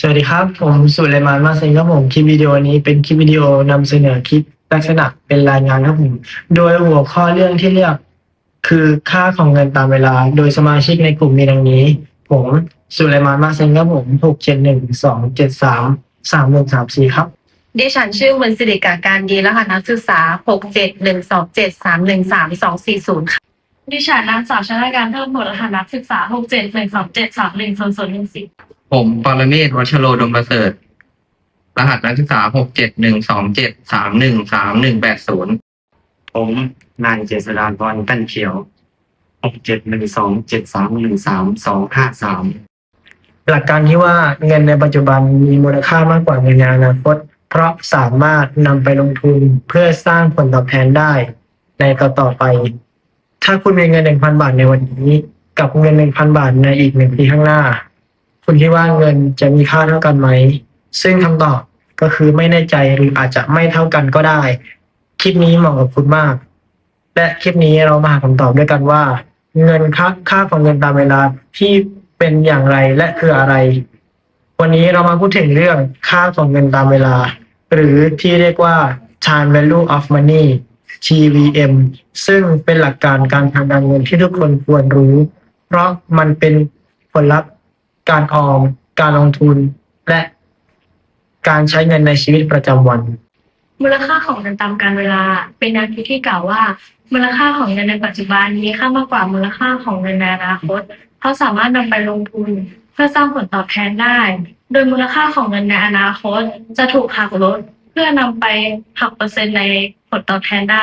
สวัสดีครับ ผมสุเลมานมาเซนครับผมคลิปวิดีโอนี้เป็นคลิปวิดีโอนำเสนอคลิปลักษณะเป็นรายงานครับผม โดยหัวข้อเรื่องที่เลือก คือค่าของเงินตามเวลา โดยสมาชิกในกลุ่มมีดังนี้ ผมสุเลมานมาเซนครับผมหกเจ็ดหนึ่งสองเจ็ดสามสามหนึ่งสามสี่ครับดิฉันชื่อมนสิริกาการดีรหัสนักศึกษา6 7 1 2 7 3 1 3 2 4 0ค่ะดิฉันนางสาวชนาการเพิ่มผลรหัสนักศึกษา6 7 1 2 7 3 1 0 0 1 4 ผมปรเมศวัชโรดมประเสริฐ รหัสนักศึกษาหกเจ็ดหนึ่งสองเจ็ดสามหนึ่งสามหนึ่งแปดศูนย์ผมนายเจษฎาพรตั้นเขียวหกเจ็ดหนึ่งสองเจ็ดสามหนึ่งสามสองห้าสามหลักการที่ว่าเงินในปัจจุบันมีมูลค่ามากกว่าเงินในอนาคต เพราะสามารถนำไปลงทุนเพื่อสร้างผลตอบแทนได้ ในต่อต่อๆไป ถ้าคุณมีเงินหนึ่งพันบาทในวันนี้ กับเงินหนึ่งพันบาทในอีกหนึ่งปีข้างหน้า คุณคิดว่าเงินจะมีค่าเท่ากันไหม ซึ่งคำตอบก็คือไม่แน่ใจหรืออาจจะไม่เท่ากันก็ได้ คลิปนี้เหมาะกับคุณมาก และคลิปนี้เรามาหาคำตอบด้วยกันว่า เงินค่าค่าของเงินตามเวลาที่เป็นอย่างไรและคืออะไร วันนี้เรามาพูดถึงเรื่องค่าของเงินตามเวลา หรือที่เรียกว่า time value of money TVM ซึ่งเป็นหลักการการทางการเงินที่ทุกคนควรรู้ เพราะมันเป็นผลลัพธ์ การออม การลงทุน และการใช้เงินในชีวิตประจำวัน มูลค่าของเงินตามการเวลา เป็นแนวคิดที่กล่าวว่า มูลค่าของเงินในปัจจุบันมีค่ามากกว่ามูลค่าของเงินในอนาคต เพราะสามารถนำไปลงทุน เพื่อสร้างผลตอบแทนได้ โดยมูลค่าของเงินในอนาคต จะถูกหักลด เพื่อนำไปหักเปอร์เซ็นต์ในผลตอบแทนได้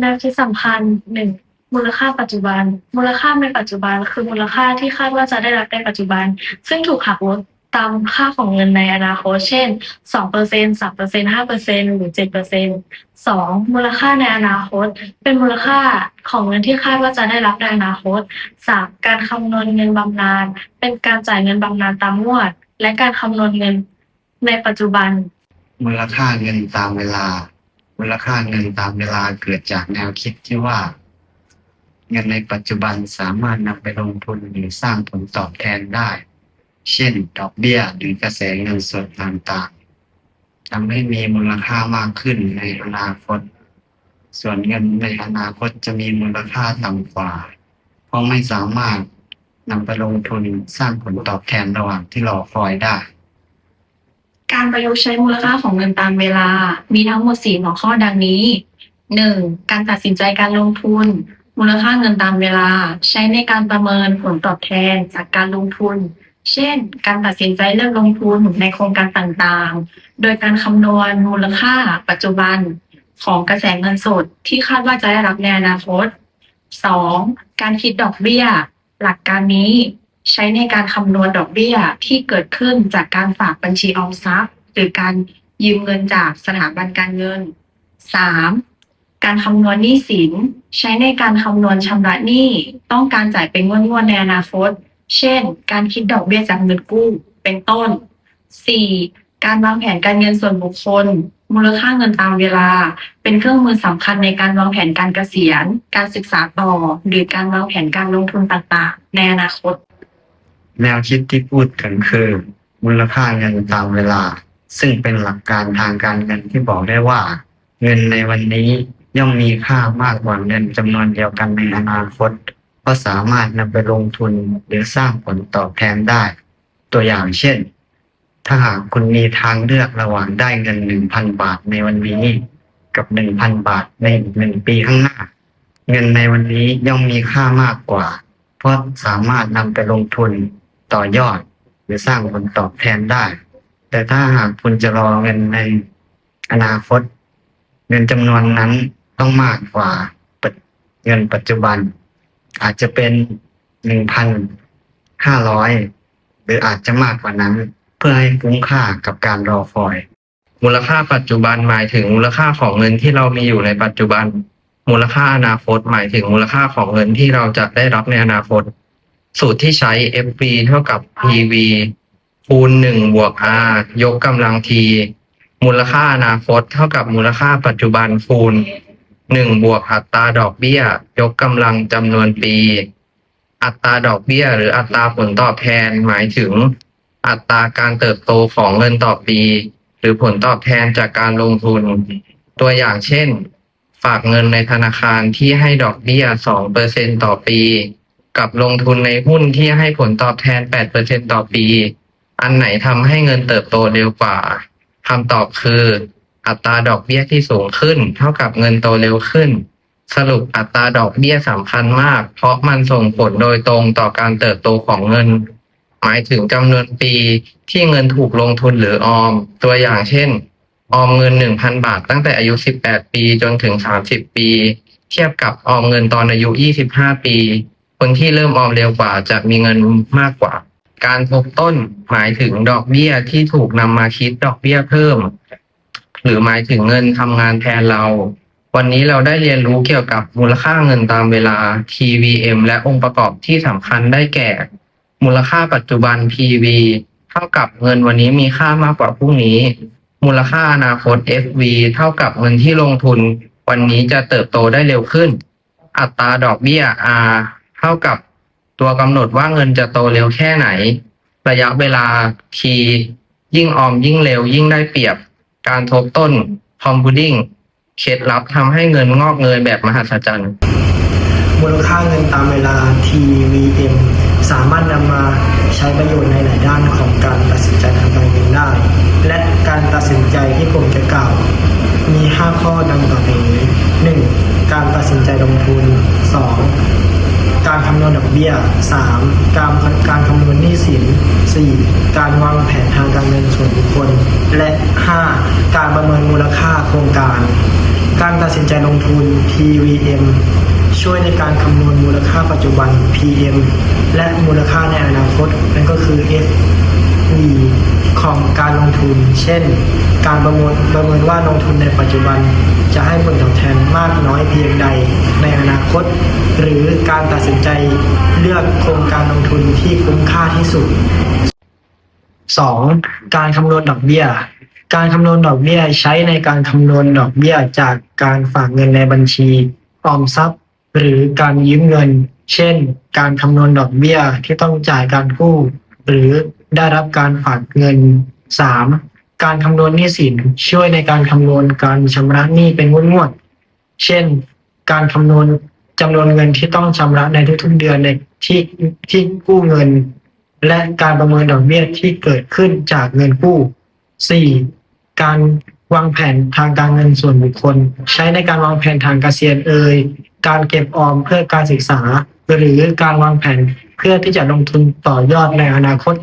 แนวคิดสำคัญหนึ่ง มูลค่าปัจจุบัน มูลค่าในปัจจุบัน คือมูลค่าที่คาดว่าจะได้รับในปัจจุบัน ซึ่งถูกหักลดตามค่าของเงินในอนาคต เช่น2เปอร์เซ็นต์สามเปอร์เซ็นต์ห้าเปอร์เซ็นต์หรือเจ็ดเปอร์เซ็นต์สองมูลค่าในอนาคต เป็นมูลค่าของเงินที่คาดว่าจะได้รับในอนาคตสามการคำนวณเงินบำนาญ เป็นการจ่ายเงินบำนาญตามงวด และการคำนวณเงินในปัจจุบัน มูลค่าเงินตามเวลา มูลค่าเงินตามเวลาเกิดจากแนวคิดที่ว่า เงินในปัจจุบันสามารถนำไปลงทุนหรือสร้างผลตอบแทนได้ เช่น ดอกเบี้ยหรือกระแสเงินสดต่างๆทำให้มีมูลค่ามากขึ้นในอนาคต ส่วนเงินในอนาคตจะมีมูลค่าต่ำกว่า เพราะไม่สามารถนำไปลงทุนสร้างผลตอบแทนระหว่างที่รอคอยได้ การประยุกต์ใช้มูลค่าของเงินตามเวลา มีทั้งหมดสี่หัวข้อดังนี้ 1. การตัดสินใจการลงทุน มูลค่าเงินตามเวลาใช้ในการประเมินผลตอบแทนจากการลงทุน เช่น การตัดสินใจเลือกลงทุนในโครงการต่างๆ โดยการคำนวณมูลค่าปัจจุบันของกระแสเงินสดที่คาดว่าจะได้รับในอนาคต 2. การคิดดอกเบี้ย หลักการนี้ใช้ในการคำนวณดอกเบี้ยที่เกิดขึ้นจากการฝากบัญชีออมทรัพย์ หรือการยืมเงินจากสถาบันการเงิน 3. การคำนวณหนี้สิน ใช้ในการคำนวณชำระหนี้ ต้องการจ่ายเป็นงวดๆในอนาคต เช่น การคิดดอกเบี้ยจากเงินกู้ เป็นต้น 4. การวางแผนการเงินส่วนบุคคล มูลค่าเงินตามเวลา เป็นเครื่องมือสำคัญในการวางแผนการเกษียณ การศึกษาต่อ หรือการวางแผนการลงทุนต่างๆ ในอนาคต แนวคิดที่พูดถึงคือ มูลค่าเงินตามเวลา ซึ่งเป็นหลักการทางการเงินที่บอกได้ว่า เงินในวันนี้ ย่อมมีค่ามากกว่าเงินจำนวนเดียวกันในอนาคตเพราะสามารถนำไปลงทุนหรือสร้างผลตอบแทนได้ ตัวอย่างเช่น ถ้าหากคุณมีทางเลือกระหว่างได้เงินหนึ่งพันบาทในวันนี้ กับหนึ่งพันบาทในอีกหนึ่งปีข้างหน้า เงินในวันนี้ย่อมมีค่ามากกว่า เพราะสามารถนำไปลงทุนต่อยอด หรือสร้างผลตอบแทนได้ แต่ถ้าหากคุณจะรอเงินในอนาคต เงินจำนวนนั้น ต้องมากกว่าเงินปัจจุบัน อาจจะเป็นหนึ่งพันห้าร้อยหรืออาจจะมากกว่านั้น เพื่อให้คุ้มค่ากับการรอคอย มูลค่าปัจจุบันหมายถึงมูลค่าของเงินที่เรามีอยู่ในปัจจุบัน มูลค่าอนาคตหมายถึงมูลค่าของเงินที่เราจะได้รับในอนาคต สูตรที่ใช้ FV เท่ากับ PV คูณหนึ่งบวก R ยกกำลัง T มูลค่าอนาคต เท่ากับมูลค่าปัจจุบันคูณ หนึ่งบวกอัตราดอกเบี้ย ยกกำลังจำนวนปี อัตราดอกเบี้ย หรืออัตราผลตอบแทนหมายถึง อัตราการเติบโตของเงินต่อปี หรือผลตอบแทนจากการลงทุน ตัวอย่างเช่น ฝากเงินในธนาคารที่ให้ดอกเบี้ย2%ต่อปี กับลงทุนในหุ้นที่ให้ผลตอบแทน8%ต่อปี อันไหนทำให้เงินเติบโตเร็วกว่าคำตอบคือ อัตราดอกเบี้ยที่สูงขึ้น เท่ากับเงินโตเร็วขึ้น สรุปอัตราดอกเบี้ยสำคัญมาก เพราะมันส่งผลโดยตรงต่อการเติบโตของเงิน หมายถึงจำนวนปีที่เงินถูกลงทุนหรือออม ตัวอย่างเช่น ออมเงิน 1,000 บาท ตั้งแต่อายุ 18 ปีจนถึง 30 ปี เทียบกับออมเงินตอนอายุ 25 ปี คนที่เริ่มออมเร็วกว่าจะมีเงินมากกว่า การทบต้นหมายถึงดอกเบี้ยที่ถูกนำมาคิดดอกเบี้ยเพิ่ม หรือหมายถึงเงินทำงานแทนเรา วันนี้เราได้เรียนรู้เกี่ยวกับมูลค่าเงินตามเวลา TVM และองค์ประกอบที่สำคัญได้แก่ มูลค่าปัจจุบัน PV เท่ากับเงินวันนี้มีค่ามากกว่าพรุ่งนี้ มูลค่าอนาคต FV เท่ากับเงินที่ลงทุน วันนี้จะเติบโตได้เร็วขึ้น อัตราดอกเบี้ย R เท่ากับตัวกำหนดว่าเงินจะโตเร็วแค่ไหน ระยะเวลา T ยิ่งออมยิ่งเร็วยิ่งได้เปรียบ การทบต้น compounding เคล็ดลับทำให้เงินงอกเงยแบบมหัศจรรย์ มูลค่าเงินตามเวลา TVM สามารถนำมาใช้ประโยชน์ในหลายด้านของการตัดสินใจทางการเงินได้ และการตัดสินใจที่ผมจะกล่าว มี 5 ข้อดังต่อไปนี้ 1. การตัดสินใจลงทุน 2. การคำนวณดอกเบี้ย 3. การการคำนวณหนี้สิน 4. การวางแผนทางการเงินส่วนบุคคล และ 5. การประเมินมูลค่าโครงการ การตัดสินใจลงทุน PVM ช่วยในการคำนวณมูลค่าปัจจุบัน PM และมูลค่าในอนาคต นั่นก็คือ FV ของการลงทุน เช่น การประเมินประเมินว่าลงทุนในปัจจุบัน จะให้ผลตอบแทนมากน้อยเพียงใดในอนาคต หรือการตัดสินใจเลือกโครงการลงทุนที่คุ้มค่าที่สุด 2. การคำนวณดอกเบี้ย การคำนวณดอกเบี้ยใช้ในการคำนวณดอกเบี้ยจากการฝากเงินในบัญชีออมทรัพย์ หรือการยืมเงิน เช่น การคำนวณดอกเบี้ยที่ต้องจ่ายการกู้ หรือได้รับการฝากเงิน 3. การคำนวณหนี้สินช่วยในการคำนวณการชำระหนี้เป็นงวดๆ เช่น การคำนวณจำนวนเงินที่ต้องชำระในทุกๆเดือนในที่ที่กู้เงิน และการประเมินดอกเบี้ยที่เกิดขึ้นจากเงินกู้ 4. การวางแผนทางการเงินส่วนบุคคล ใช้ในการวางแผนทางเกษียณเอ่ยการเก็บออมเพื่อการศึกษา หรือการวางแผนเพื่อที่จะลงทุนต่อยอดในอนาคต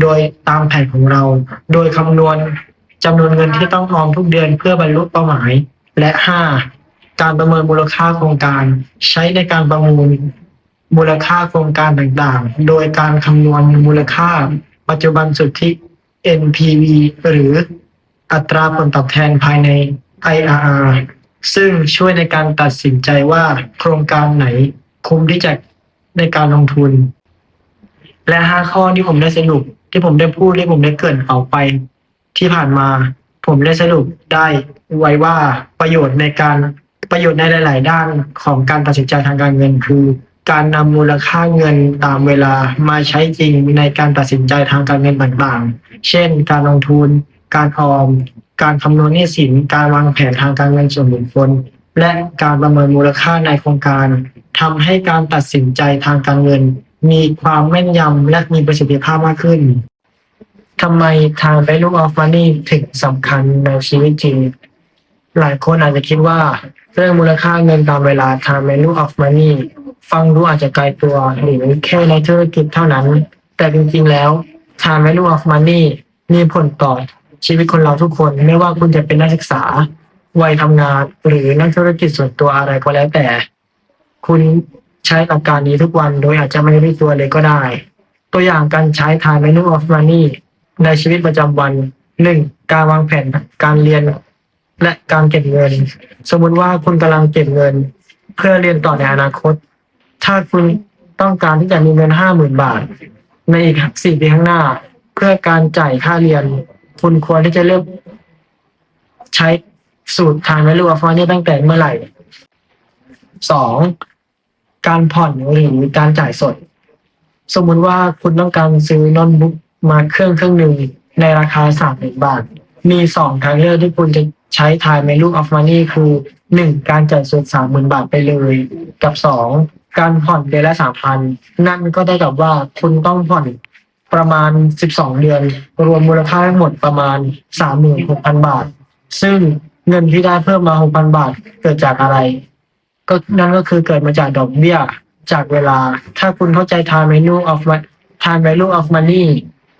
โดยตามแผนของเรา โดยคำนวณจำนวนเงินที่ต้องออมทุกเดือนเพื่อบรรลุเป้าหมาย และ 5. การประเมินมูลค่าโครงการ ใช้ในการประมูลมูลค่าโครงการต่างๆ โดยการคำนวณมูลค่า ปัจจุบันสุทธิ NPV หรืออัตราผลตอบแทนภายใน IRR ซึ่งช่วยในการตัดสินใจว่าโครงการไหนคุ้มที่จะในการลงทุน และห้าข้อที่ผมได้สรุป ที่ผมได้พูดที่ผมได้เกรินออกไป ที่ผ่านมา ผมได้สรุปได้ไว้ว่าประโยชน์ในการประโยชน์ในหลาย ๆ ด้านของการตัดสินใจทางการเงินคือ การนำมูลค่าเงินตามเวลามาใช้จริงในการตัดสินใจทางการเงินต่าง ๆ เช่น การลงทุน การออม การคำนวณหนี้สิน การวางแผนทางการเงินส่วนบุคคลและการประเมินมูลค่าในโครงการทำให้การตัดสินใจทางการเงิน มีความแม่นยำและมีประสิทธิภาพมากขึ้นทำไมทาง value of money ถึงสำคัญในชีวิตจริง หลายคนอาจจะคิดว่า เรื่องมูลค่าเงินตามเวลา time value of money ฟังดูอาจจะไกลตัวหรือแค่ในธุรกิจเท่านั้น แต่จริงๆแล้ว time value of money มีผลต่อชีวิตคนเราทุกคน ไม่ว่าคุณจะเป็นนักศึกษา วัยทำงาน หรือนักธุรกิจส่วนตัวอะไรก็แล้วแต่ คุณ ใช้หลักการนี้ทุกวันโดยอาจจะไม่รู้ตัวเลยก็ได้ ตัวอย่างการใช้ time value of money ในชีวิตประจำวันหนึ่งการวางแผนการเรียนและการเก็บเงิน สมมุติว่าคุณกำลังเก็บเงิน เพื่อเรียนต่อในอนาคต ถ้าคุณต้องการที่จะมีเงินห้าหมื่นบาท ในอีกสี่ปีข้างหน้า เพื่อการจ่ายค่าเรียน คุณควรที่จะเริ่มใช้สูตรทาง value of money ตั้งแต่เมื่อไหร่สอง การผ่อนหรือการจ่ายสด สมมุติว่าคุณต้องการซื้อโน้ตบุ๊กมาเครื่องเครื่องหนึ่งในราคาสามหมื่นบาท มีสองทางเลือกที่คุณจะใช้ Time Value of Money คือหนึ่งการจ่ายสดสามหมื่นบาทไปเลย กับสองการผ่อนเดือนละสามพันนั่นก็ได้กับว่าคุณต้องผ่อนประมาณสิบสองเดือน รวมมูลค่าทั้งหมดประมาณสามหมื่นหกพันบาท ซึ่งเงินที่ได้เพิ่มมาหกพันบาทเกิดจากอะไร ก็นั่นก็คือเกิดมาจากดอกเบี้ยจากเวลา ถ้าคุณเข้าใจ time value of time value of money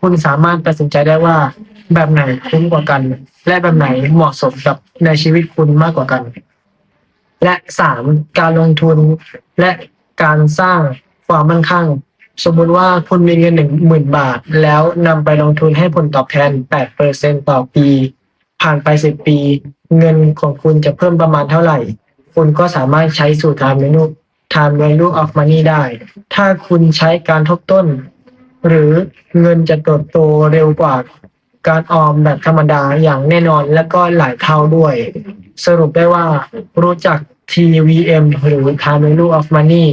คุณสามารถตัดสินใจได้ว่า แบบไหนคุ้มกว่ากัน และแบบไหนเหมาะสมกับในชีวิตคุณมากกว่ากัน และสามการลงทุนและการสร้างความมั่งคั่งสมมุติว่าคุณมีเงินหนึ่งหมื่นบาท แล้วนำไปลงทุนให้ผลตอบแทนแปดเปอร์เซ็นต่อปี ผ่านไปสิบปี เงินของคุณจะเพิ่มประมาณเท่าไหร่ คุณก็สามารถใช้สูตร time value time value of money ได้ ถ้าคุณใช้การทบต้น หรือเงินจะเติบโตเร็วกว่าการออมแบบธรรมดาอย่างแน่นอนและก็หลายเท่าด้วย สรุปได้ว่ารู้จัก TVM หรือ Time Value of Money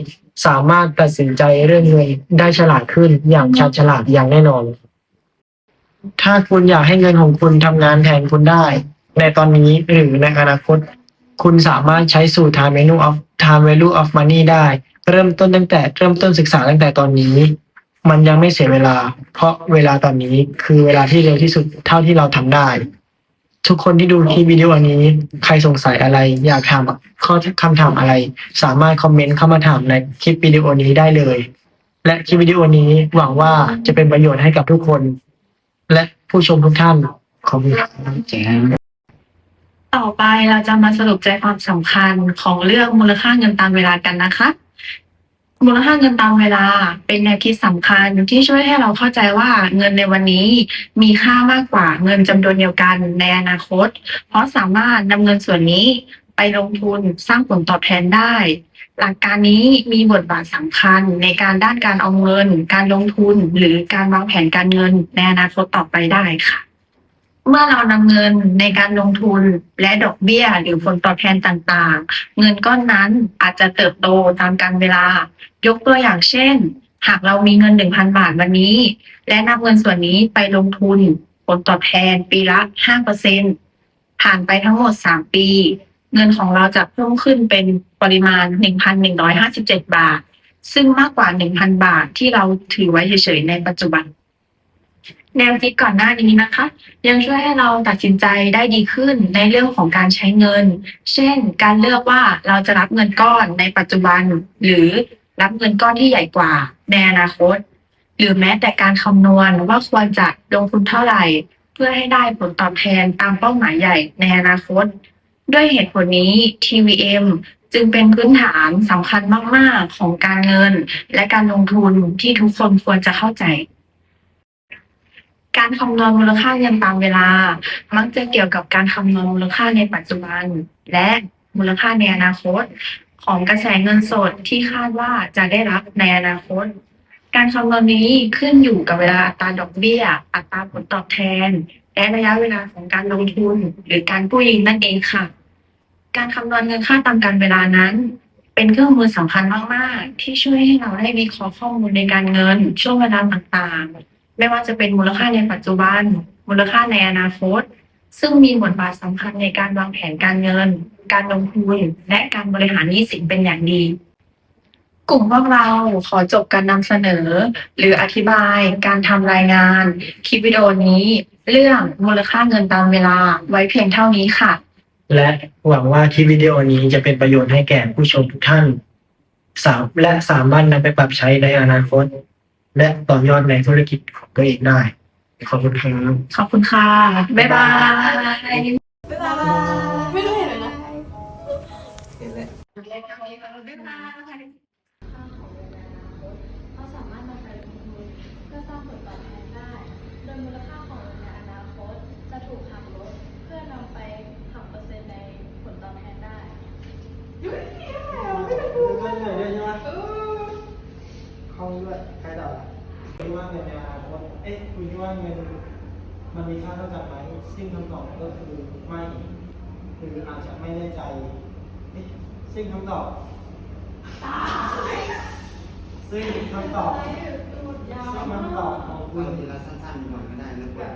สามารถตัดสินใจเรื่องเงินได้ฉลาดขึ้นอย่างชาญฉลาดอย่างแน่นอน ถ้าคุณอยากให้เงินของคุณทำงานแทนคุณได้ ในตอนนี้หรือในอนาคต คุณสามารถใช้สูตร Time Value of Time Value of Money ได้ เริ่มต้นตั้งแต่เริ่มต้นศึกษาตั้งแต่ตอนนี้ มันยังไม่เสียเวลา เพราะเวลาตอนนี้คือเวลาที่เร็วที่สุดเท่าที่เราทำได้ ทุกคนที่ดูคลิปวิดีโอนี้ ใครสงสัยอะไร อยากถามข้อคำถามอะไร สามารถคอมเมนต์เข้ามาถามในคลิปวิดีโอนี้ได้เลย และคลิปวิดีโอนี้หวังว่าจะเป็นประโยชน์ให้กับทุกคน และผู้ชมทุกท่านขอบคุณครับ ต่อไปเราจะมาสรุปใจความสำคัญของเรื่องมูลค่าเงินตามเวลากันนะคะ มูลค่าเงินตามเวลาเป็นแนวคิดสำคัญที่ช่วยให้เราเข้าใจว่าเงินในวันนี้มีค่ามากกว่าเงินจำนวนเดียวกันในอนาคต เพราะสามารถนำเงินส่วนนี้ไปลงทุนสร้างผลตอบแทนได้ หลักการนี้มีบทบาทสำคัญในการด้านการออมเงิน การลงทุนหรือการวางแผนการเงินในอนาคตต่อไปได้ค่ะ เมื่อเรานำเงินในการลงทุนและดอกเบี้ย หรือผลตอบแทนต่างๆ เงินก้อนนั้นอาจจะเติบโตตามกาลเวลา ยกตัวอย่างเช่น หากเรามีเงิน 1,000 บาทวันนี้ และนำเงินส่วนนี้ไปลงทุน ผลตอบแทนปีละ 5%ผ่านไปทั้งหมด 3 ปี เงินของเราจะเพิ่มขึ้นเป็นปริมาณ 1,157 บาท ซึ่งมากกว่า 1,000 บาทที่เราถือไว้เฉยๆในปัจจุบัน แนวคิดก่อนหน้านี้นะคะ ยังช่วยให้เราตัดสินใจได้ดีขึ้นในเรื่องของการใช้เงิน เช่น การเลือกว่าเราจะรับเงินก้อนในปัจจุบัน หรือรับเงินก้อนที่ใหญ่กว่าในอนาคต หรือแม้แต่การคำนวณว่าควรจะลงทุนเท่าไหร่ เพื่อให้ได้ผลตอบแทนตามเป้าหมายใหญ่ในอนาคต ด้วยเหตุผลนี้ TVM จึงเป็นพื้นฐานสำคัญมาก ๆ ของการเงิน และการลงทุนที่ทุกคนควรจะเข้าใจ การคำนวณมูลค่าเงินตามเวลา มักจะเกี่ยวกับการคำนวณมูลค่าในปัจจุบัน และมูลค่าในอนาคต ของกระแสเงินสดที่คาดว่าจะได้รับในอนาคต การคำนวณนี้ขึ้นอยู่กับเวลาอัตราดอกเบี้ย อัตราผลตอบแทน และระยะเวลาของการลงทุน หรือการกู้ยืมนั่นเองค่ะ การคำนวณเงินค่าตามการเวลานั้นเป็นเครื่องมือสำคัญมาก ๆ ที่ช่วยให้เราได้วิเคราะห์ข้อมูลในการเงิน ช่วงเวลาต่าง ๆ ไม่ว่าจะเป็นมูลค่าในปัจจุบัน มูลค่าในอนาคต ซึ่งมีบทบาทสำคัญในการวางแผนการเงิน การลงทุน และการบริหารหนี้สินเป็นอย่างดี กลุ่มพวกเราขอจบการนำเสนอ หรืออธิบายการทำรายงาน คลิปวิดีโอนี้ เรื่องมูลค่าเงินตามเวลาไว้เพียงเท่านี้ค่ะ และหวังว่าคลิปวิดีโอนี้จะเป็นประโยชน์ให้แก่ผู้ชมทุกท่านสามและสามารถนำไปปรับใช้ในอนาคต และต่อยอดในธุรกิจของตัวเองได้ ขอบคุณครับขอบคุณค่ะ บ๊ายบายไม่รู้เห็นเลยนะเราสามารถนำไปลงทุนเพื่อสร้างผลตอบแทนได้ โดยมูลค่าของเงินในอนาคตจะถูกหักลดเพื่อนำไปหักเปอร์เซ็นต์ในผลตอบแทนได้เขาด้วยใครดอกคิดว่าเงินในอนาคตเอ๊ะคุณคิดว่าเงินมันมีค่าเท่ากันไหมซึ่งคำตอบก็คือไม่หรืออาจจะไม่แน่ใจเอ๊ะซึ่งคำตอบสซึ่งคำตอบซึ่งคำตอบของคุเอาณทีละสั้นๆก่อนก็ได้แล้วกว่า